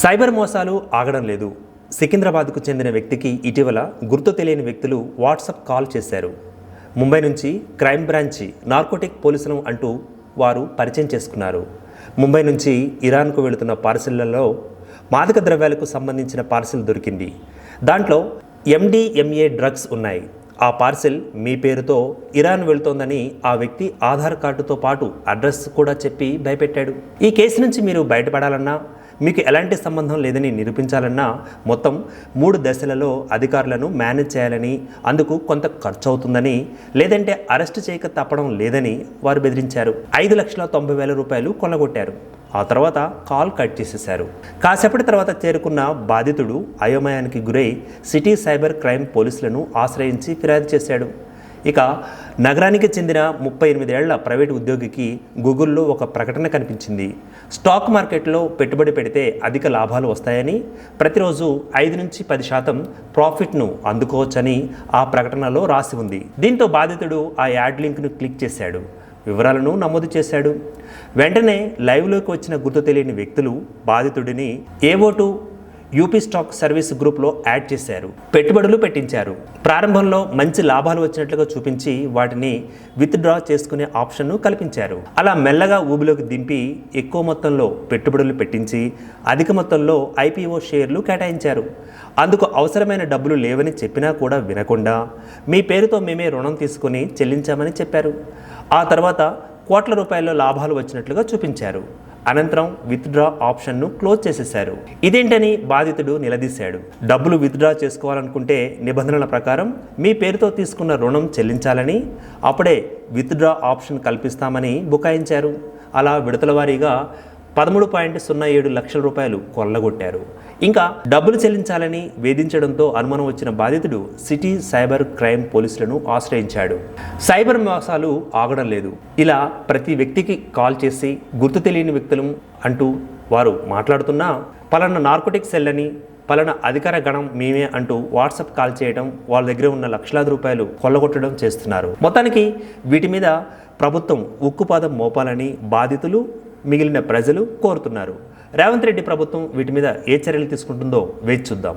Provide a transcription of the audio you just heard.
Cyber మోసాలు ఆగడం లేదు. సికింద్రాబాద్కు చెందిన వ్యక్తికి ఇటీవల గుర్తు తెలియని వ్యక్తులు వాట్సాప్ కాల్ చేశారు. ముంబై నుంచి క్రైమ్ బ్రాంచి నార్కోటిక్ పోలీసులు అంటూ వారు పరిచయం చేసుకున్నారు. ముంబై నుంచి ఇరాన్కు వెళుతున్న పార్సిళ్ళలో మాదక ద్రవ్యాలకు సంబంధించిన పార్సిల్ దొరికింది. దాంట్లో ఎండిఎంఏ డ్రగ్స్ ఉన్నాయి. ఆ పార్సిల్ మీ పేరుతో ఇరాన్ వెళ్తోందని ఆ వ్యక్తి ఆధార్ కార్డుతో పాటు అడ్రస్ కూడా చెప్పి భయపెట్టాడు. ఈ కేసు నుంచి మీరు బయటపడాలన్నా మీకు ఎలాంటి సంబంధం లేదని నిరూపించాలన్నా మొత్తం మూడు దశలలో అధికారులను మేనేజ్ చేయాలని అందుకు కొంత ఖర్చు అవుతుందని లేదంటే అరెస్ట్ చేయక తప్పడం లేదని వారు బెదిరించారు. ఐదు లక్షల తొంభై వేల రూపాయలు కొల్లగొట్టారు. ఆ తర్వాత కాల్ కట్ చేసేశారు. కాసేపటి తర్వాత చేరుకున్న బాధితుడు అయోమయానికి గురై సిటీ సైబర్ క్రైమ్ పోలీసులను ఆశ్రయించి ఫిర్యాదు చేశాడు. ఇక నగరానికి చెందిన ముప్పై ఎనిమిదేళ్ళ ప్రైవేటు ఉద్యోగికి గూగుల్లో ఒక ప్రకటన కనిపించింది. స్టాక్ మార్కెట్లో పెట్టుబడి పెడితే అధిక లాభాలు వస్తాయని ప్రతిరోజు ఐదు నుంచి పది శాతం ప్రాఫిట్ను అందుకోవచ్చని ఆ ప్రకటనలో రాసి ఉంది. దీంతో బాధితుడు ఆ యాడ్ లింక్ను క్లిక్ చేశాడు. వివరాలను నమోదు చేశాడు. వెంటనే లైవ్లోకి వచ్చిన గుర్తు తెలియని వ్యక్తులు బాధితుడిని ఏవోటు యూపీ స్టాక్ సర్వీస్ గ్రూప్లో యాడ్ చేశారు. పెట్టుబడులు పెట్టించారు. ప్రారంభంలో మంచి లాభాలు వచ్చినట్లుగా చూపించి వాటిని విత్డ్రా చేసుకునే ఆప్షన్ను కల్పించారు. అలా మెల్లగా ఊబిలోకి దింపి ఎక్కువ మొత్తంలో పెట్టుబడులు పెట్టించి అధిక మొత్తంలో ఐపీఓ షేర్లు కేటాయించారు. అందుకు అవసరమైన డబ్బులు లేవని చెప్పినా కూడా వినకుండా మీ పేరుతో మేమే రుణం తీసుకుని చెల్లించామని చెప్పారు. ఆ తర్వాత కోట్ల రూపాయల లాభాలు వచ్చినట్లుగా చూపించారు. అనంతరం విత్డ్రా ఆప్షన్ను క్లోజ్ చేసేశారు. ఇదేంటని బాధితుడు నిలదీశాడు. డబ్బులు విత్డ్రా చేసుకోవాలనుకుంటే నిబంధనల ప్రకారం మీ పేరుతో తీసుకున్న రుణం చెల్లించాలని అప్పుడే విత్డ్రా ఆప్షన్ కల్పిస్తామని బుకాయించారు. అలా విడతల వారీగా పదమూడు పాయింట్ సున్నా ఏడు లక్షల రూపాయలు కొల్లగొట్టారు. ఇంకా డబ్బులు చెల్లించాలని వేధించడంతో అనుమానం వచ్చిన బాధితుడు సిటీ సైబర్ క్రైమ్ పోలీసులను ఆశ్రయించాడు. సైబర్ మోసాలు ఆగడం లేదు. ఇలా ప్రతి వ్యక్తికి కాల్ చేసి గుర్తు తెలియని వ్యక్తులు అంటూ వారు మాట్లాడుతున్నా పలానా నార్కోటిక్ సెల్ అని పలానా అధికార గణం మేమే అంటూ వాట్సాప్ కాల్ చేయడం వాళ్ళ దగ్గర ఉన్న లక్షలాది రూపాయలు కొల్లగొట్టడం చేస్తున్నారు. మొత్తానికి వీటి మీద ప్రభుత్వం ఉక్కుపాదం మోపాలని బాధితులు మిగిలిన ప్రజలు కోరుతున్నారు. రేవంత్ రెడ్డి ప్రభుత్వం వీటి మీద ఏ చర్యలు తీసుకుంటుందో వేచి చూద్దాం.